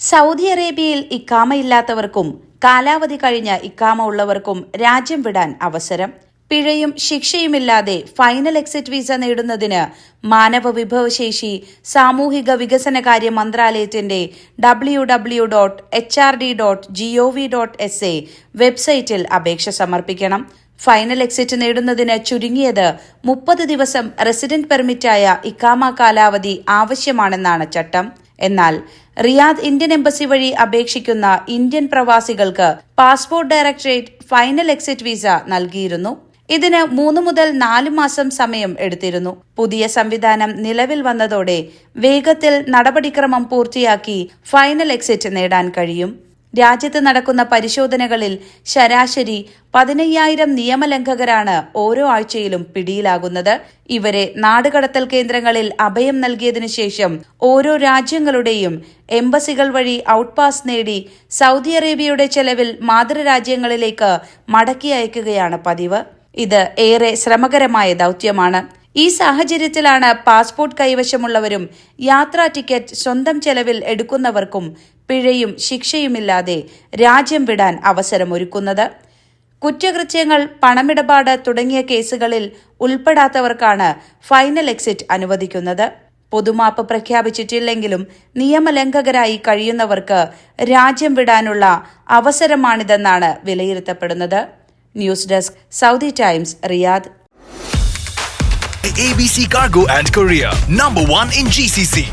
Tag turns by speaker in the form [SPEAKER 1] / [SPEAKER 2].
[SPEAKER 1] Saudi അറേബ്യയിൽ ഇക്കാമയില്ലാത്തവർക്കും കാലാവധി കഴിഞ്ഞ ഇക്കാമ ഉള്ളവർക്കും രാജ്യം വിടാൻ അവസരം. പിഴയും ശിക്ഷയുമില്ലാതെ ഫൈനൽ എക്സിറ്റ് വിസ നേടുന്നതിന് മാനവ വിഭവശേഷി സാമൂഹിക വികസനകാര്യ മന്ത്രാലയത്തിന്റെ W W dot H R D dot G O V dot S A വെബ്സൈറ്റിൽ അപേക്ഷ സമർപ്പിക്കണം. ഫൈനൽ എക്സിറ്റ് നേടുന്നതിന് ചുരുങ്ങിയത് മുപ്പത് ദിവസം റെസിഡന്റ് പെർമിറ്റായ ഇക്കാമ കാലാവധി ആവശ്യമാണെന്നാണ് ചട്ടം. എന്നാൽ റിയാദ് ഇന്ത്യൻ എംബസി വഴി അപേക്ഷിക്കുന്ന ഇന്ത്യൻ പ്രവാസികൾക്ക് passport directorate final exit visa നൽകിയിരുന്നു. ഇതിന് മൂന്ന് മുതൽ നാല് മാസം സമയം എടുത്തിരുന്നു. പുതിയ സംവിധാനം നിലവിൽ വന്നതോടെ വേഗത്തിൽ നടപടിക്രമം പൂർത്തിയാക്കി ഫൈനൽ എക്സിറ്റ് നേടാൻ കഴിയും. രാജ്യത്ത് നടക്കുന്ന പരിശോധനകളിൽ ശരാശരി പതിനയ്യായിരം നിയമലംഘകരാണ് ഓരോ ആഴ്ചയിലും പിടിയിലാകുന്നത്. ഇവരെ നാടുകടത്തൽ കേന്ദ്രങ്ങളിൽ അഭയം നൽകിയതിനു ശേഷം ഓരോ രാജ്യങ്ങളുടെയും എംബസികൾ വഴി ഔട്ട്പാസ് നേടി സൗദി അറേബ്യയുടെ ചെലവിൽ മാതൃരാജ്യങ്ങളിലേക്ക് മടക്കി അയക്കുകയാണ് പതിവ്. ഇത് ഏറെ ശ്രമകരമായ ദൗത്യമാണ്. ഈ സാഹചര്യത്തിലാണ് പാസ്പോർട്ട് കൈവശമുള്ളവരും യാത്രാ ടിക്കറ്റ് സ്വന്തം ചെലവിൽ എടുക്കുന്നവർക്കും പിഴയും ശിക്ഷയുമില്ലാതെ രാജ്യം വിടാൻ അവസരമൊരുക്കുന്നത്. കുറ്റകൃത്യങ്ങൾ പണമിടപാട് തുടങ്ങിയ കേസുകളിൽ ഉൾപ്പെടാത്തവർക്കാണ് ഫൈനൽ എക്സിറ്റ് അനുവദിക്കുന്നത്. പൊതുമാപ്പ് പ്രഖ്യാപിച്ചിട്ടില്ലെങ്കിലും നിയമലംഘകരായി കഴിയുന്നവർക്ക് രാജ്യം വിടാനുള്ള അവസരമാണിതെന്നാണ് വിലയിരുത്തപ്പെടുന്നത്. News desk Saudi Times Riyadh.
[SPEAKER 2] ABC Cargo and Korea, number one in GCC.